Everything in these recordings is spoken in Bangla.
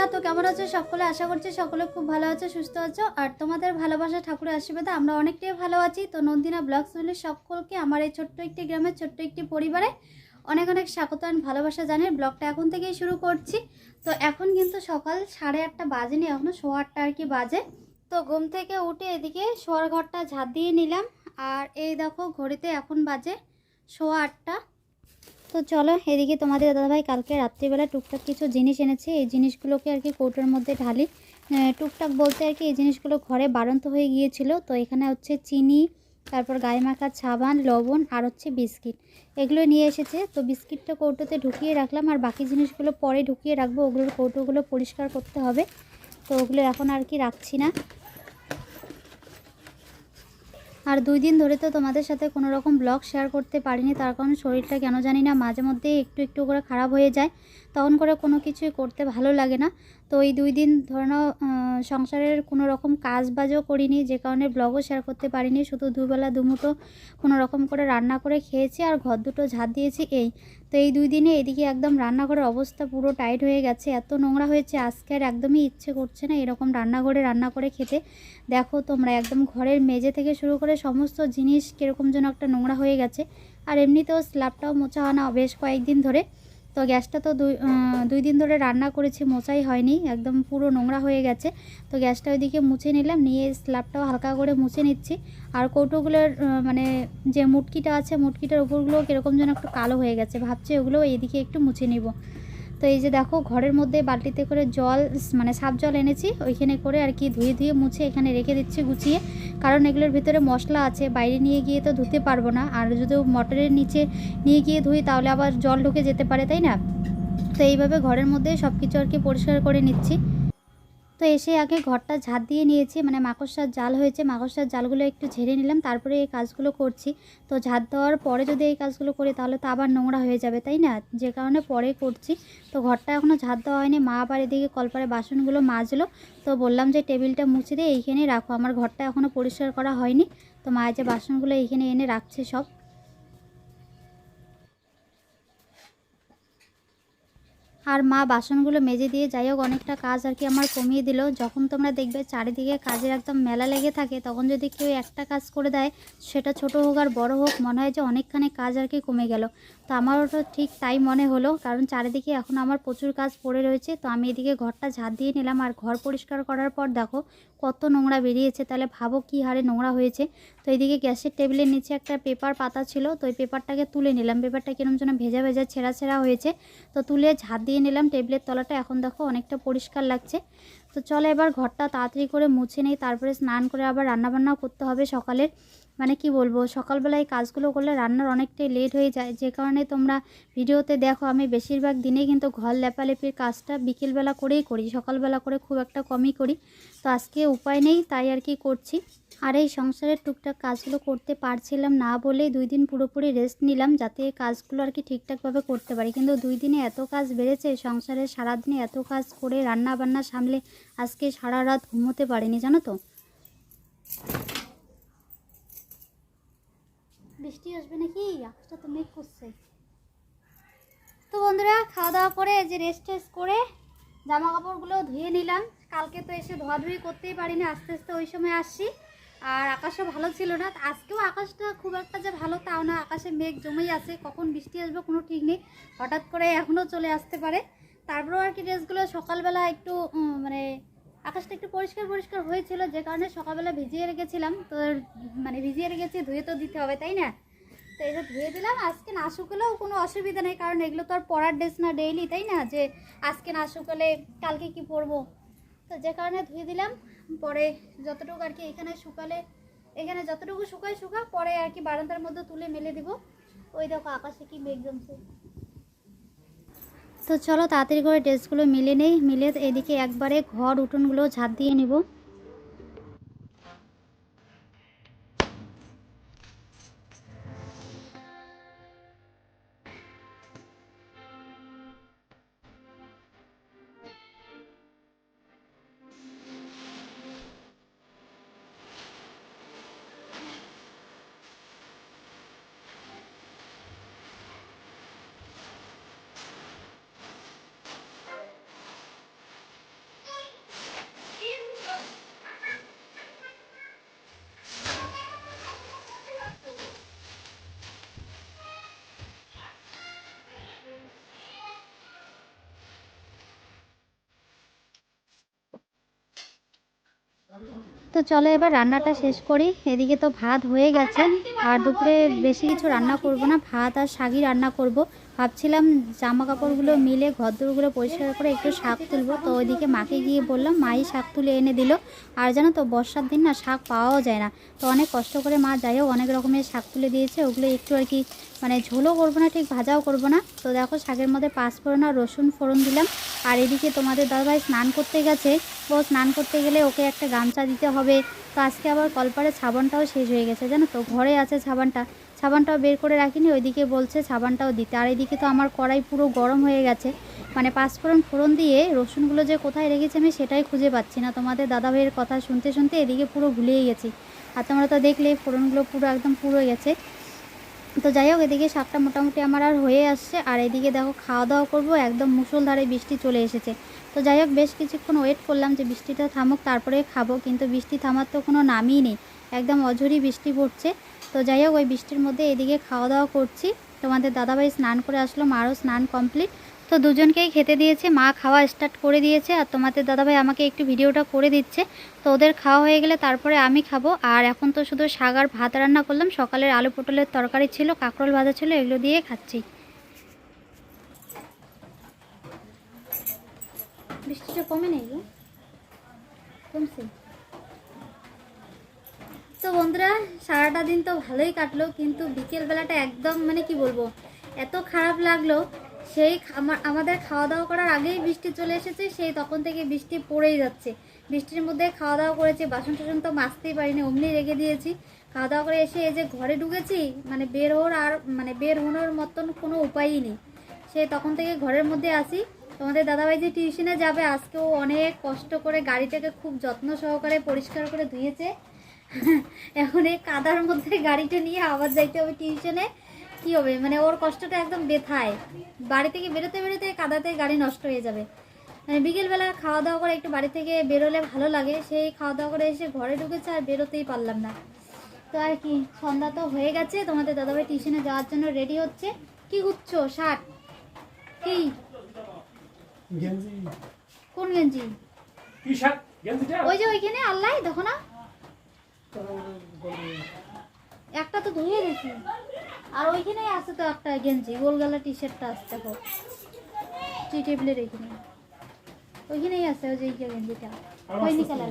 বন্ধুরা তো কেমন আছো? সকলে আশা করছি সকলে খুব ভালো আছো, সুস্থ আছো। আর তোমাদের ভালোবাসা ঠাকুরের আশীর্বাদে আমরা অনেকটাই ভালো আছি। তো নন্দিনা ব্লগ ফ্যামিলির সকলকে আমার এই ছোট্ট একটি গ্রামের ছোট্ট একটি পরিবারে অনেক অনেক স্বাগত আর ভালোবাসা জানি ব্লগটা এখন থেকেই শুরু করছি। তো এখন কিন্তু সকাল সাড়ে আটটা বাজেনি এখনও সোয়া আটটা আর কি বাজে। তো ঘুম থেকে উঠে এদিকে শোয়ার ঘরটা ঝাঁপ দিয়ে নিলাম। আর এই দেখো, ঘড়িতে এখন বাজে সোয়া আটটা। তো চলো, এদিকে তোমাদের দাদাভাই কালকে রাত্রিবেলা টুকটাক কিছু জিনিস এনেছে। এই জিনিসগুলোকে আর কি কৌটোর মধ্যে ঢালি। টুকটাক বলতে আর কি এই জিনিসগুলো ঘরে বাড়ন্ত হয়ে গিয়েছিল। তো এখানে হচ্ছে চিনি, তারপর গায়ে মাখা সাবান লবণ আর হচ্ছে বিস্কিট। এগুলো নিয়ে এসেছে। তো বিস্কিটটা কৌটোতে ঢুকিয়ে রাখলাম আর বাকি জিনিসগুলো পরে ঢুকিয়ে রাখব। ওগুলোর কৌটোগুলো পরিষ্কার করতে হবে। তো ওগুলো এখন আর কি রাখছি না। আর দুই দিন ধরে তো তোমাদের সাথে কোনো রকম ব্লগ শেয়ার করতে পারিনি, তার কারণ শরীরটা কেন জানি না, মাঝে মধ্যে একটু একটু করে খারাপ হয়ে যায়। তখন করে কোনো কিছুই করতে ভালো লাগে না। তো এই দুই দিন ধরে সংসারের কোনো রকম কাজ বাজও করিনি, যে কারণে ব্লগও শেয়ার করতে পারিনি, শুধু দুবেলা দুমুটো কোনো রকম করে রান্না করে খেয়েছি আর ঘর দুটো ঝাঁট দিয়েছি এই। তো এই দুই দিনে এদিকে একদম রান্নাঘরের অবস্থা পুরো টাইট হয়ে গেছে, এত নোংরা হয়েছে, আজকে আর একদমই ইচ্ছে করছে না এরকম রান্নাঘরে রান্না করে খেতে। দেখো তোমরা একদম ঘরের মেঝে থেকে শুরু করে সমস্ত জিনিস কীরকম যেন একটা নোংরা হয়ে গেছে। আর এমনিতেও স্ল্যাবটাও মোছা হয় না, বেশ কয়েকদিন ধরে। তো গ্যাসটা তো দুই দুই দিন ধরে রান্না করেছি, মোচাই হয়নি, একদম পুরো নোংরা হয়ে গেছে। তো গ্যাসটা ওইদিকে মুছে নিলাম, নিয়ে স্ল্যাবটাও হালকা করে মুছে নিচ্ছি। আর কৌটোগুলোর মানে যে মুটকিটা আছে, মুটকিটার উপরগুলো কীরকম যেন একটু কালো হয়ে গেছে, ভাবছি ওগুলো এইদিকে একটু মুছে নিব। তো এই যে দেখো, ঘরের মধ্যে বালতিতে করে জল মানে সাপ জল এনেছি। ওইখানে করে আর কি ধুয়ে ধুয়ে মুছে এখানে রেখে দিচ্ছি গুছিয়ে। কারণ এগুলোর ভিতরে মশলা আছে, বাইরে নিয়ে গিয়ে তো ধুতে পারব না। আর যদি মটরের নিচে নিয়ে গিয়ে ধুই, তাহলে আবার জল ঢুকে যেতে পারে, তাই না? তো এইভাবে ঘরের মধ্যে সব কিছু আর কি পরিষ্কার করে নিচ্ছি। তো এসে আগে ঘরটা ঝাঁট দিয়ে নিয়েছি মানে মাকড়সার জাল হয়েছে, মাকড়সার জালগুলো একটু ঝেড়ে নিলাম, তারপরে এই কাজগুলো করছি। তো ঝাঁট দেওয়ার পরে যদি এই কাজগুলো করি তাহলে তো আবার নোংরা হয়ে যাবে, তাই না? যে কারণে পরে করছি। তো ঘরটা এখনও ঝাঁট দেওয়া হয়নি, মা আবার এদিকে কলপারে বাসনগুলো মাজলো। তো বললাম যে টেবিলটা মুছে দিয়ে এইখানেই রাখো, আমার ঘরটা এখনও পরিষ্কার করা হয়নি। তো মা যে বাসনগুলো এইখানে এনে রাখছে সব। আর মা বাসনগুলো মেজে দিয়ে যাই হোক, অনেকটা কাজ আর কি আমার কমিয়ে দিল। যখন তোমরা দেখবে চারিদিকে কাজের একদম মেলা লেগে থাকে, তখন যদি কেউ একটা কাজ করে দেয়, সেটা ছোট হোক আর বড় হোক, মনে হয় যে অনেকখানি কাজ আর কি কমে গেল। তো আমারও তো ঠিক তাই মনে হলো, কারণ চারিদিকে এখন আমার প্রচুর কাজ পড়ে রয়েছে। তো আমি এদিকে ঘরটা ঝাঁট দিয়ে নিলাম, আর ঘর পরিষ্কার করার পর দেখো কত নোংরা বেরিয়েছে। তাহলে ভাবো কী হারে নোংরা হয়েছে। তো এইদিকে গ্যাসের টেবিলের নিচে একটা পেপার পাতা ছিল, তো ওই পেপারটাকে তুলে নিলাম। পেপারটা কিরম যেন ভেজা ভেজা ছেঁড়া ছেঁড়া হয়েছে। তো তুলে ঝাঁট দিয়ে নিলাম টেবিলের তলাটা এখন দেখো অনেকটা পরিষ্কার লাগছে। তো চলো এবার ঘরটা তাড়াতাড়ি করে মুছে নেই, তারপরে স্নান করে আবার রান্নাবান্নাও করতে হবে সকালের। মানে কি বলব, সকালবেলায় কাজগুলো করলে রান্নার অনেকটাই লেট হয়ে যায়। যে কারণে তোমরা ভিডিওতে দেখো, আমি বেশিরভাগ দিনে কিন্তু ঘর লেপালেপির কাজটা বিকেলবেলা করেই করি, সকালবেলা করে খুব একটা কমই করি। তো আজকে উপায় নেই, তাই আর কি করছি। আর এই সংসারের টুকটাক কাজগুলো করতে পারছিলাম না বলেই দুই দিন পুরোপুরি রেস্ট নিলাম, যাতে এই কাজগুলো আর কি ঠিকঠাকভাবে করতে পারি। কিন্তু দুই দিনে এত কাজ বেড়েছে সংসারের সারাদিনে এত কাজ করে রান্না বান্না সামলে আজকে সারা রাত ঘুমোতে পারিনি, জানো তো? বৃষ্টি আসবে নাকি? আকাশটা তো মেঘ করছে। তো বন্ধুরা খাওয়া দাওয়া করে যে রেস্ট টেস্ট করে জামা কাপড়গুলো ধুয়ে নিলাম। কালকে তো এসে ধোয়াধুয়ি করতেই পারিনি, আস্তে আস্তে ওই সময় আসছি। আর আকাশও ভালো ছিল না। আজকেও আকাশটা খুব একটা যে ভালো তাও না, আকাশে মেঘ জমেই আছে। কখন বৃষ্টি আসবে কোনো ঠিক নেই। হঠাৎ করে এখনও চলে আসতে পারে। তারপরেও আর কি ড্রেসগুলো সকালবেলা একটু মানে আকাশটা একটু পরিষ্কার পরিষ্কার হয়েছিল, যে কারণে সকালবেলা ভিজিয়ে রেখেছিলাম। তো মানে ভিজিয়ে রেখেছি, ধুয়ে তো দিতে হবে, তাই না? তো এটা ধুয়ে দিলাম, আজকে না শুকলেও কোনো অসুবিধা নেই, কারণ এগুলো তো আর পরার ড্রেস না ডেইলি তাই না? যে আজকে না শুকলে কালকে কি পরবো? তো যে কারণে ধুয়ে দিলাম, পরে যতটুকু আর কি এখানে শুকালে, এখানে যতটুকু শুকায় শুকা পরে আর কি বারান্দার মধ্যে তুলে মেলে দিব। ওই দেখো, আকাশে কি মেঘ জমছে। তো চলো তাড়াতাড়ি করে ড্রেসগুলো মিলে নেই, মিলে এদিকে একবারে ঘর উঠোনগুলো ঝাঁট দিয়ে নিব। তো চলো এবার রান্নাটা শেষ করি। এদিকে তো ভাত হয়ে গেছে। আর দুপুরে বেশি কিছু রান্না করব না, ভাত আর শাগই রান্না করব। ভাবছিলাম জামা কাপড়গুলো মিলে ঘরদোরগুলো পরিষ্কার করে একটু শাক তুলবো। তো ওইদিকে মাকে গিয়ে বললাম, মাই শাক তুলে এনে দিল। আর জানো তো, বর্ষার দিন না শাক পাওয়াও যায় না। তো অনেক কষ্ট করে মা যাই হোক, অনেক রকমের শাক তুলে দিয়েছে। ওগুলো একটু আর কি মানে ঝোলও করব না, ঠিক ভাজাও করব না। তো দেখো শাকের মধ্যে পাঁচ ফোড়ন আর রসুন ফোড়ন দিলাম। আর এদিকে তোমাদের দাদাভাই স্নান করতে গেছে। ও স্নান করতে গেলে ওকে একটা গামছা দিতে হবে। তো আজকে আবার কলপারে সাবানটাও শেষ হয়ে গেছে, জানো তো? ঘরে আছে সাবানটা সাবানটাও বের করে রাখিনি, ওইদিকে বলছে সাবানটাও দিতে। আর এদিকে তো আমার কড়াই পুরো গরম হয়ে গেছে। মানে পাঁচফোড়ন ফোড়ন দিয়ে রসুনগুলো যে কোথায় রেখেছি আমি সেটাই খুঁজে পাচ্ছি না। তোমাদের দাদাভাইয়ের কথা শুনতে শুনতে এদিকে পুরো ভুলেই গেছি। আর তোমরা তো দেখলে ফোড়নগুলো পুরো একদম পুরো গেছে। তো যাই হোক, এদিকে শাকটা মোটামুটি আমার আর হয়ে আসছে। আর এদিকে দেখো খাওয়া দাওয়া করব, একদম মুসলধারে বৃষ্টি চলে এসেছে। তো যাই হোক, বেশ কিছুক্ষণ ওয়েট করলাম যে বৃষ্টিটা থামুক, তারপরে খাব। কিন্তু বৃষ্টি থামার তো কোনো নামই নেই। একদম অঝরি বৃষ্টি পড়ছে। তো যাই হোক, ওই বৃষ্টির মধ্যে এদিকে খাওয়া দাওয়া করছি। তোমাদের দাদাভাই স্নান করে আসলো, মারও স্নান কমপ্লিট তো দুজনকেই খেতে দিয়েছে। মা খাওয়া স্টার্ট করে দিয়েছে আর তোমাদের দাদাভাই আমাকে একটু ভিডিওটা করে দিচ্ছে। তো ওদের খাওয়া হয়ে গেলে তারপরে আমি খাব। আর এখন তো শুধু আর ভাত রান্না করলাম। সকালের আলু পটলের তরকারি ছিল, কাঁকরোল ভাজা ছিল, এগুলো দিয়ে খাচ্ছি। বৃষ্টিটা কমে নেই তো বন্ধুরা, সারাটা দিন তো ভালোই কাটলো, কিন্তু বিকেলবেলাটা একদম মানে কি বলব, এত খারাপ লাগল সেই আমা- আমাদের খাওয়া দাওয়া করার আগেই বৃষ্টি চলে এসেছে, সেই তখন থেকে বৃষ্টি পড়েই যাচ্ছে। বৃষ্টির মধ্যে খাওয়া দাওয়া করেছি বাসন টাসন তো মাজতেই পারিনি, অমনি রেখে দিয়েছি। খাওয়া দাওয়া করে এসে এই যে ঘরে ঢুকেছি মানে বের হওয়ার আর মানে বের হওয়ার মতন কোনো উপায়ই নেই। সে তখন থেকে ঘরের মধ্যে আসি। তোমাদের দাদাভাই যে টিউশনে যাবে, আজকেও অনেক কষ্ট করে গাড়িটাকে খুব যত্ন সহকারে পরিষ্কার করে ধুয়েছে। এখন এই কাদার মধ্যে গাড়িটা নিয়ে আবার যাইতে হবে টিউশনে। কি হবে? মানে ওর কষ্টটা একদম বেথায়। বাড়ি থেকে বেরোতে বেরোতে কাদাতে গাড়ি নষ্ট হয়ে যাবে। মানে বিকেলবেলা খাওয়া দাওয়া করে একটু বাড়ি থেকে বেরোলে ভালো লাগে। সেই খাওয়া দাওয়া করে এসে ঘরে ঢুকেছে আর বেরোতেই পারলাম না। তো আর কি সন্ধ্যা তো হয়ে গেছে। তোমাদের দাদাভাই টিউশনে যাওয়ার জন্য রেডি হচ্ছে। কি গুচ্ছ? শার্ট? কি? কোন গেঞ্জি? ওই যে ওইখানে আল্লাহ দেখো না। একটা তো ধুয়ে গেছি। আর ওইখানেই আছে তো একটা গেঞ্জি গোলগালা টি শার্টটা আছে দেখো। টি টেবিলের এইখানে ওইখানেই আছে ওই যে এই গেঞ্জিটা। হয়নি কালার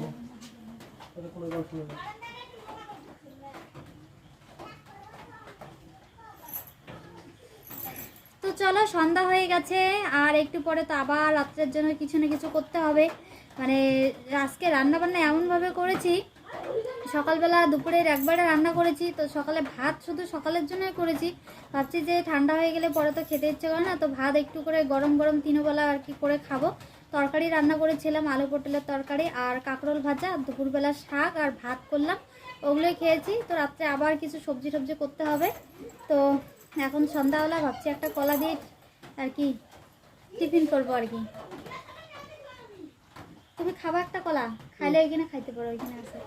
তো চলো সন্ধ্যা হয়ে গেছে আর একটু পরে তো আবার রাত্রের জন্য কিছু না কিছু করতে হবে। মানে আজকে রান্না বান্না এমনভাবে করেছি সকালবেলা দুপুরের একবারে রান্না করেছি, তো সকালে ভাত শুধু সকালের জন্যই করেছি। ভাবছি যে ঠান্ডা হয়ে গেলে পরে তো খেতে ইচ্ছে করে না, তো ভাত একটু করে গরম গরম তিনবেলা আর কি করে খাব। তরকারি রান্না করেছিলাম, আলু পটলের তরকারি আর কাঁকরোল ভাজা দুপুরবেলা শাক আর ভাত করলাম, ওগুলোই খেয়েছি। তো রাত্রে আবার কিছু সবজি টবজি করতে হবে। তো এখন সন্ধ্যাবেলা ভাবছি একটা কলা দিয়ে আর কি টিফিন করব আর কি। তুমি খাবা একটা কলা, খাইলে ওইখানে খাইতে পারো, ওইখানে আছে।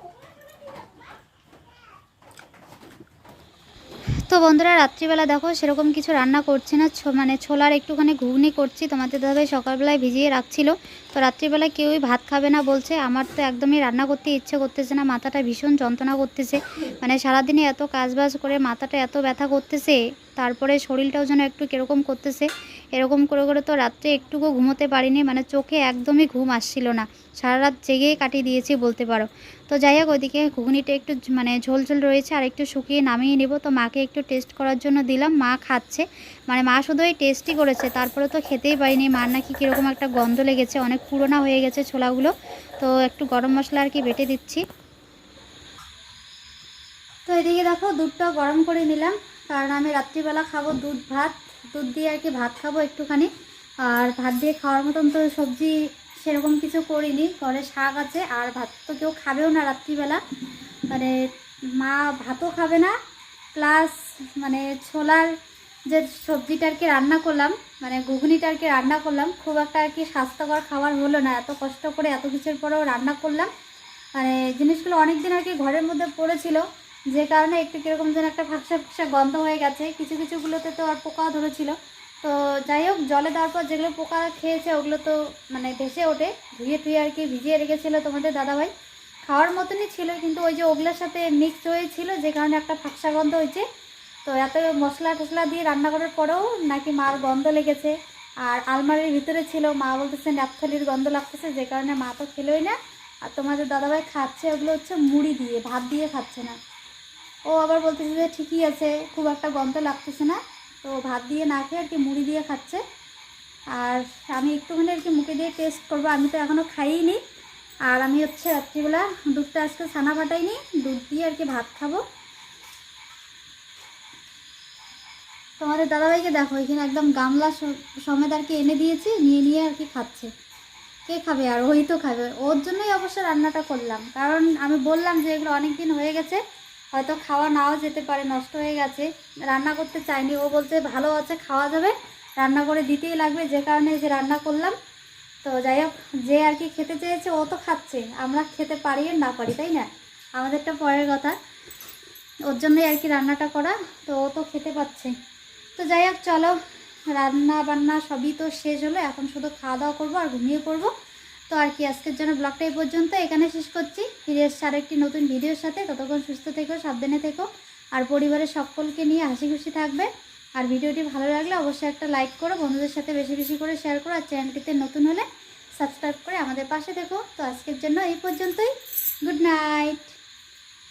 তো বন্ধুরা, রাত্রিবেলা দেখো সেরকম কিছু রান্না করছি না। মানে ছোলার একটুখানি ঘুগনি করছি, তোমাদের দাদাভাই সকালবেলায় ভিজিয়ে রাখছিল। তো রাত্রিবেলা কেউই ভাত খাবে না বলছে। আমার তো একদমই রান্না করতে ইচ্ছে করতেছে না, মাথাটা ভীষণ যন্ত্রণা করতেছে। মানে সারাদিনে এত কাজবাজ করে মাথাটা এত ব্যথা করতেছে, তারপরে শরীরটাও যেন একটু কীরকম করতেছে। এরকম করে করে তো রাত্রে একটুকু ঘুমোতে পারিনি মানে চোখে একদমই ঘুম আসছিল না। সারা রাত জেগেই কাটিয়ে দিয়েছি বলতে পারো। তো যাই হোক, ওইদিকে ঘুগনিটা একটু মানে ঝোল ঝোল রয়েছে আর একটু শুকিয়ে নামিয়ে নেব। তো মাকে একটু টেস্ট করার জন্য দিলাম, মা খাচ্ছে। মানে মা শুধু এই টেস্টই করেছে, তারপরে তো খেতেই পারিনি। মার নাকি কীরকম একটা গন্ধ লেগেছে, অনেক পুরোনো হয়ে গেছে ছোলাগুলো। তো একটু গরম মশলা আর কি বেটে দিচ্ছি। তো এদিকে দেখো দুধটা গরম করে নিলাম, কারণ আমি রাত্রিবেলা খাব দুধ ভাত। দুধ দিয়ে আর কি ভাত খাব একটুখানি। আর ভাত দিয়ে খাওয়ার মতন তো সবজি সেরকম কিছু করিনি, ঘরে শাক আছে, আর ভাত তো কেউ খাবেও না রাত্রিবেলা। মানে মা ভাতও খাবে না, প্লাস মানে ছোলার যে সবজিটা আর কি রান্না করলাম মানে ঘুগনিটা আর কি রান্না করলাম, খুব একটা আর কি স্বাস্থ্যকর খাবার হলো না, এত কষ্ট করে এত কিছুর পরেও রান্না করলাম। মানে জিনিসগুলো অনেক দিন আর কি ঘরের মধ্যে পড়েছিল যে কারণে একটু কীরকম যেন একটা ফাঁকসা ফাঁকসা গন্ধ হয়ে গেছে। কিছু কিছুগুলোতে তো আর পোকাও ধরেছিল। তো যাই হোক, জলে দেওয়ার পর যেগুলো পোকা খেয়েছে ওগুলো তো মানে ভেসে ওঠে। ধুয়ে ধুয়ে আর কি ভিজিয়ে রেখেছিলো তোমাদের দাদাভাই। খাওয়ার মতনই ছিল, কিন্তু ওই যে ওগুলোর সাথে মিক্স হয়েছিল, যে কারণে একটা ফাঁকসা গন্ধ হয়েছে। তো এত মশলা টশলা দিয়ে রান্না করার পরেও নাকি মার গন্ধ লেগেছে। আর আলমারির ভিতরে ছিল, মা বলতেছে ন্যাপথলির গন্ধ লাগতেছে, যে কারণে মা তো খেলোই না। আর তোমাদের দাদাভাই খাচ্ছে ওগুলো হচ্ছে মুড়ি দিয়ে, ভাত দিয়ে খাচ্ছে না। ও আবার বলতেছে যে ঠিকই আছে, খুব একটা গন্ধ লাগতেছে না। তো ভাত দিয়ে না খেয়ে আর কি মুড়ি দিয়ে খাচ্ছে। আর আমি একটুখানি আর কি মুখে দিয়ে টেস্ট করব, আমি তো এখনও খাইনি। আর আমি হচ্ছে রাত্রিবেলা দুধটা আজকে ছানা ফাটাইনি দুধ দিয়ে আর কি ভাত খাব। তোমাদের দাদাভাইকে দেখো, এখানে একদম গামলা সমেত আর কি এনে দিয়েছি, নিয়ে নিয়ে আর কি খাচ্ছে। কে খাবে? আর ওই তো খাবে। ওর জন্যই অবশ্য রান্নাটা করলাম। কারণ আমি বললাম যে এগুলো অনেক দিন হয়ে গেছে হয়তো খাওয়া নাও যেতে পারে, নষ্ট হয়ে গেছে। রান্না করতে চাইনি, ও বলছে ভালো আছে, খাওয়া যাবে। রান্না করে দিতেই লাগবে, যে কারণে যে রান্না করলাম। তো যাই হোক, যে আর কি খেতে চেয়েছে, ও তো খাচ্ছে। আমরা খেতে পারি না পারি, তাই না? আমাদেরটা পরের কথা। ওর জন্যই আর কি রান্নাটা করা, তো ও তো খেতে পাচ্ছে। তো যাই হোক, চলো, রান্না বান্না সবই তো শেষ হলো। এখন শুধু খাওয়া দাওয়া করব আর ঘুমিয়ে পড়ব। তো আর কি, আজকের জন্য ব্লগটা এই পর্যন্ত। এখানে শেষ করছি। ফিরে আর একটি নতুন ভিডিওর সাথে। ততক্ষণ সুস্থ থেকো, সাবধানে থেকো। আর পরিবারের সকলকে নিয়ে হাসি খুশি থাকবে। আর ভিডিওটি ভালো লাগলে অবশ্যই একটা লাইক করো, বন্ধুদের সাথে বেশি বেশি করে শেয়ার করো, আর চ্যানেলটিতে নতুন হলে সাবস্ক্রাইব করে আমাদের পাশে দেখো তো আজকের জন্য এই পর্যন্তই। Good night.